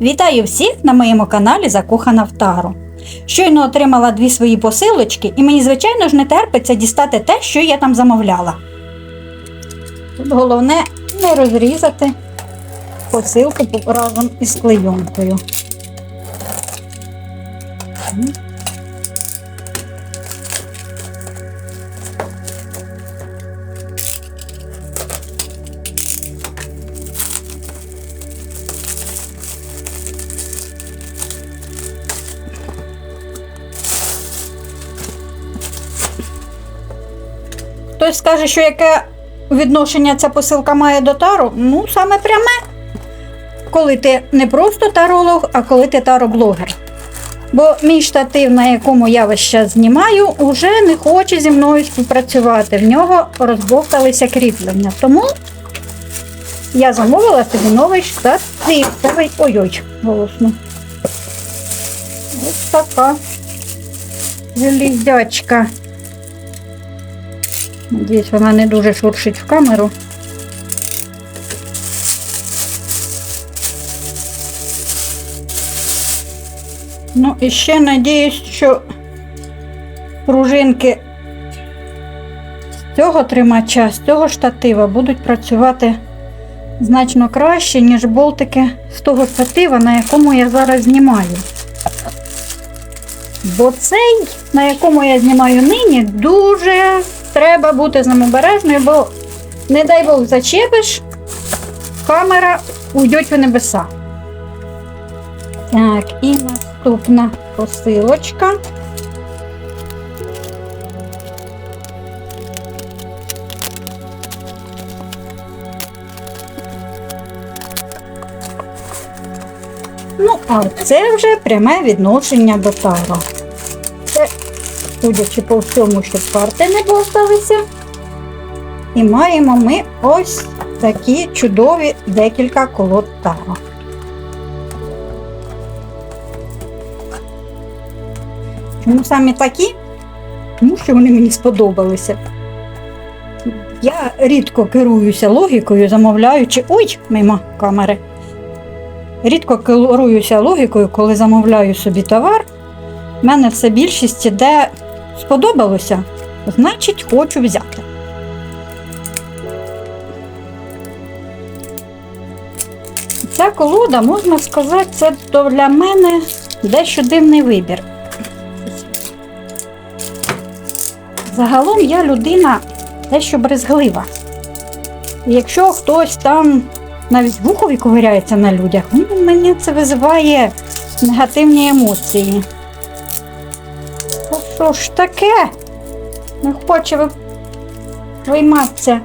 Вітаю всіх на моєму каналі Закохана в Тару. Щойно отримала дві свої посилочки, і мені, звичайно ж, не терпиться дістати те, що я там замовляла. Тут головне не розрізати посилку разом із клейонкою. Хтось скаже, що яке відношення ця посилка має до тару? Ну, саме пряме. Коли ти не просто таролог, а коли ти тароблогер. Бо мій штатив, на якому я весь час знімаю, уже не хоче зі мною співпрацювати. В нього розбовталися кріплення. Тому я замовила собі новий штатив. Ой-ой, голосно. Ось така железячка. Надіюсь, вона не дуже шуршить в камеру. Ну і ще надіюсь, що пружинки з цього тримача, з цього штатива будуть працювати значно краще, ніж болтики з того штатива, на якому я зараз знімаю. Бо цей, на якому я знімаю нині, дуже треба бути з ним обережною, бо, не дай Бог, зачепиш, камера уйдеть в небеса. Так, і наступна посилочка. Ну, а це вже пряме відношення до таро. Судячи по всьому, карти не бовталися. І маємо ми ось такі чудові декілька колод таро. Чому саме такі? Тому що вони мені сподобалися. Я рідко керуюся логікою, замовляючи. Ой, мимо камери. Рідко керуюся логікою, коли замовляю собі товар. У мене все більшість іде сподобалося, значить, хочу взяти. Ця колода, можна сказати, це для мене дещо дивний вибір. Загалом я людина дещо брезглива. Якщо хтось там навіть вухові ковиряється на людях, ну, мені це визиває негативні емоції. Що ж таке? Не хоче вийматися.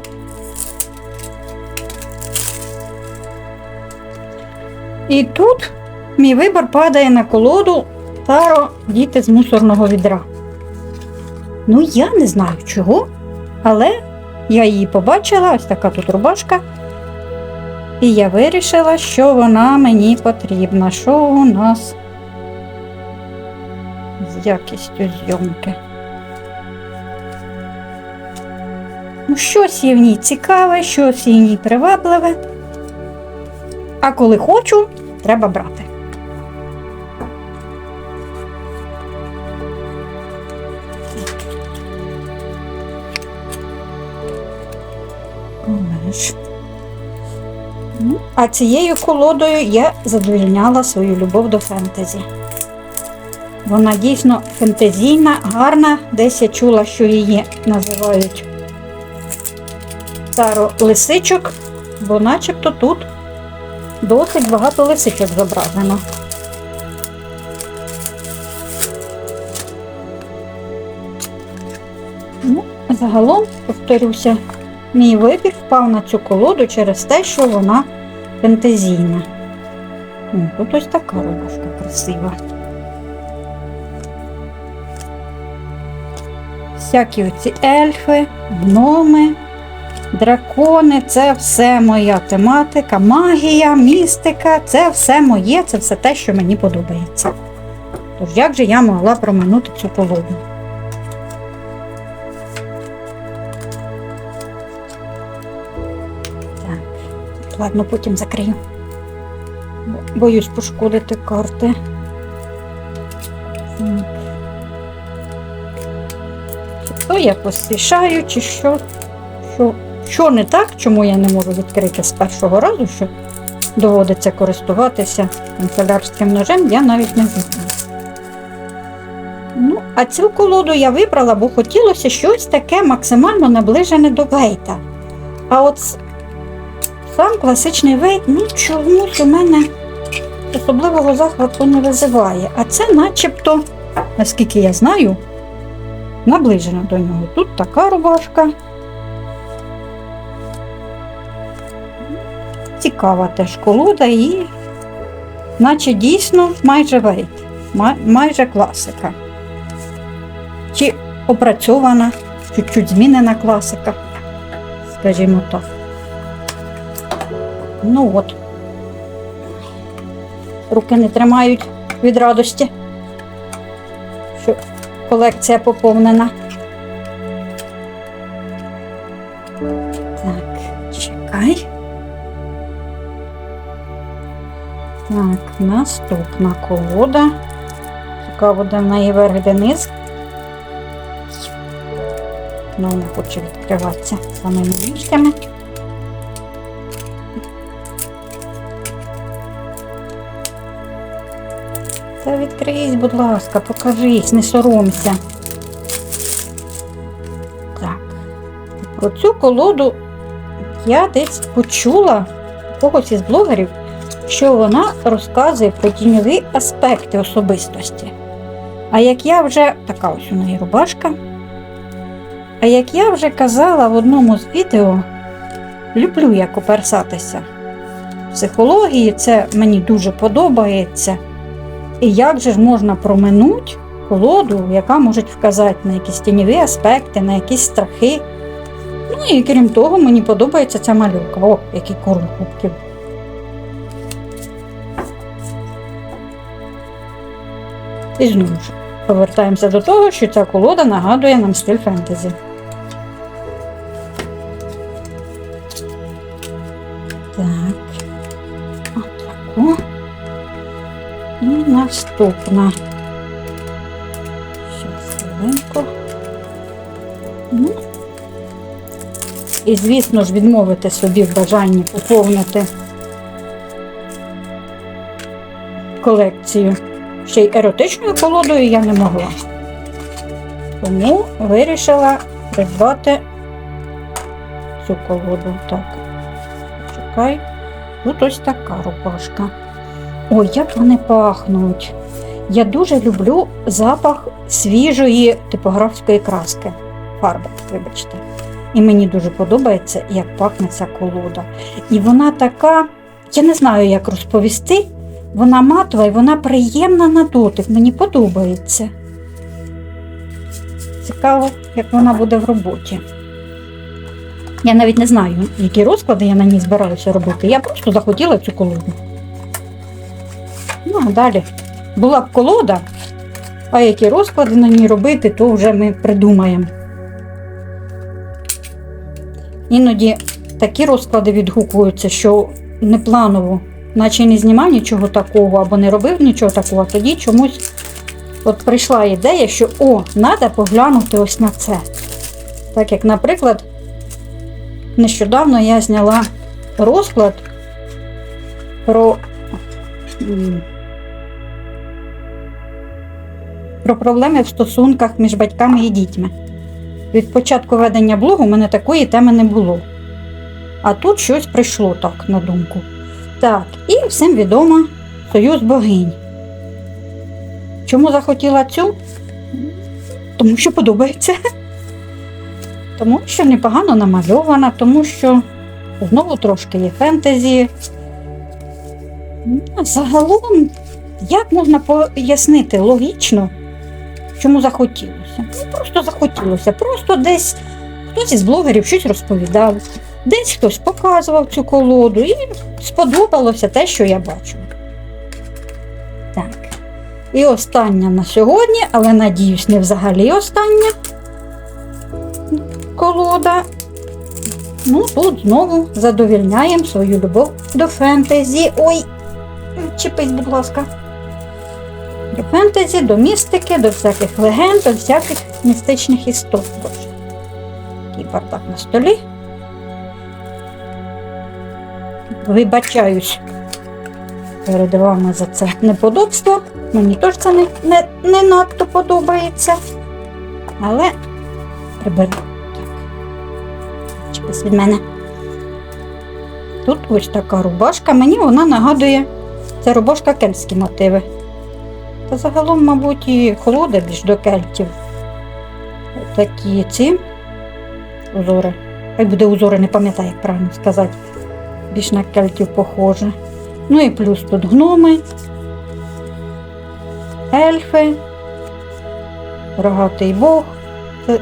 І тут мій вибір падає на колоду Таро діти з мусорного відра. Ну, я не знаю чого, але я її побачила, ось така тут рубашка. І я вирішила, що вона мені потрібна. Що у нас з якістю зйомки? Ну, щось є в ній цікаве, щось є в ній привабливе. А коли хочу, треба брати. Ну, А цією колодою я задовільняла свою любов до фентезі. Вона дійсно фентезійна, гарна. Десь я чула, що її називають таро лисичок, бо начебто тут досить багато лисичок зображено. Ну, загалом, повторюся, Мій вибір впав на цю колоду через те, що вона фентезійна. Тут ось така рубашка красива. Всякі оці ельфи, гноми, дракони це все моя тематика, магія, містика це все моє, це все те, що мені подобається. Тож як же я могла проминути цю колоду? Ладно, потім закрию. Боюсь пошкодити карти. Так. То я поспішаю, чи що, що, що не так, чому я не можу відкрити з першого разу, що доводиться користуватися канцелярським ножем, я навіть не знаю. Ну, а цю колоду я вибрала, бо хотілося щось таке максимально наближене до вейта. А от сам класичний вейт, ну чомусь у мене особливого захвату не визиває. А це начебто, наскільки я знаю, наближено до нього. Тут така рубашка. Цікава теж колода і наче дійсно майже вейт, майже класика. Чи опрацьована, чуть-чуть змінена класика, скажімо так. Ну от. Руки не тримають від радості, що колекція поповнена. Так, чекай. Так, наступна колода. Цікаво, де в неї верх де низ. Ну, не хоче відкриватися самими ніжками. Та відкрийсь, будь ласка, покажись, не соромся. Так. Про цю колоду я десь почула когось із блогерів, що вона розказує про тіньові аспекти особистості. А як я вже така ось у неї рубашка. А як я вже казала в одному з відео, люблю я коперсатися. Психології це мені дуже подобається. І як же ж можна проминути колоду, яка може вказати на якісь тіньові аспекти, на якісь страхи. Ну і крім того, мені подобається ця малюка. О, який корм кубків. І знову ж повертаємося до того, що ця колода нагадує нам стиль фентезі. Наступна. Ще хвилинку. Ну. І, звісно ж, відмовити собі в бажанні поповнити колекцію ще й еротичною колодою я не могла. Тому вирішила придбати цю колоду. Так, чекай. Тут ось така рубашка. Ой, як вони пахнуть. Я дуже люблю запах свіжої типографської краски. Фарби, вибачте. І мені дуже подобається, як пахне ця колода. І вона така, я не знаю, як розповісти. Вона матова і вона приємна на дотик. Мені подобається. Цікаво, як вона буде в роботі. Я навіть не знаю, які розклади я на ній збираюся робити. Я просто захотіла цю колоду. Ну, а далі була б колода, а які розклади на ній робити, то вже ми придумаємо. Іноді такі розклади відгукуються, що непланово, наче не знімав нічого такого або не робив нічого такого, а тоді чомусь от прийшла ідея, що о, треба поглянути ось на це. Так як, наприклад, нещодавно я зняла розклад про, про проблеми в стосунках між батьками і дітьми. Від початку ведення блогу у мене такої теми не було. А тут щось прийшло так на думку. Так, і всім відомо Союз богинь. Чому захотіла цю? Тому що подобається. Тому що непогано намальована, тому що знову трошки є фентезі. Ну, Загалом, як можна пояснити логічно, чому захотілося? Ну, просто захотілося. Просто десь хтось із блогерів щось розповідав, десь хтось показував цю колоду, і сподобалося те, що я бачу. Так. І остання на сьогодні, але надіюсь, не взагалі остання колода. Ну, тут знову задовільняємо свою любов до фентезі. Ой, відчепись, будь ласка. До фентезі, до містики, до всяких легенд, до всяких містичних істот. Такий бардак на столі. Вибачаюсь перед вами за це неподобство. Мені теж це не, не, не надто подобається. Але приберу. Так. Чіпись від мене. Тут ось така рубашка. Мені вона нагадує, це рубашка кельтські мотиви. Загалом, мабуть, і холода більш до кельтів. Такі ці узори. Хай буде узори, не пам'ятаю, як правильно сказати. Більш на кельтів похоже. Ну і плюс тут гноми, ельфи, рогатий бог. Е,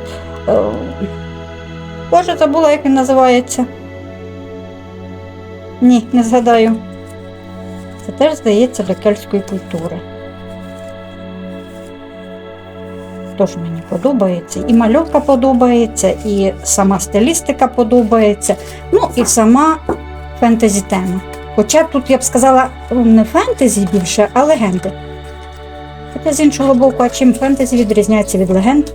Боже, забула, як він називається. Ні, не згадаю. Це теж здається до кельтської культури. Тож мені подобається. І мальовка подобається, і сама стилістика подобається, ну і сама фентезі тема. Хоча тут я б сказала не фентезі більше, а легенди. Хоча з іншого боку, а чим фентезі відрізняється від легенд?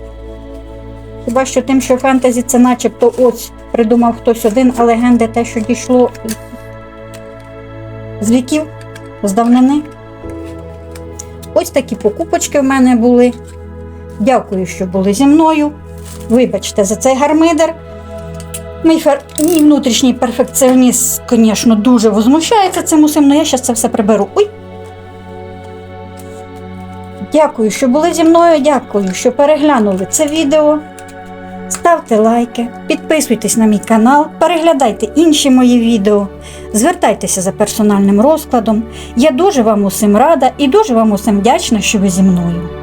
Хіба що тим, що фентезі це начебто ось придумав хтось один, а легенди те, що дійшло з віків, з давнини. Ось такі покупочки в мене були. Дякую, що були зі мною. Вибачте за цей гармидер. Мій, фер... Мій внутрішній перфекціоніст, звісно, дуже возмущається цим усім, але я зараз це все приберу. Ой. Дякую, що були зі мною. Дякую, що переглянули це відео. Ставте лайки, підписуйтесь на мій канал, переглядайте інші мої відео, звертайтеся за персональним розкладом. Я дуже вам усім рада і дуже вам усім вдячна, що ви зі мною.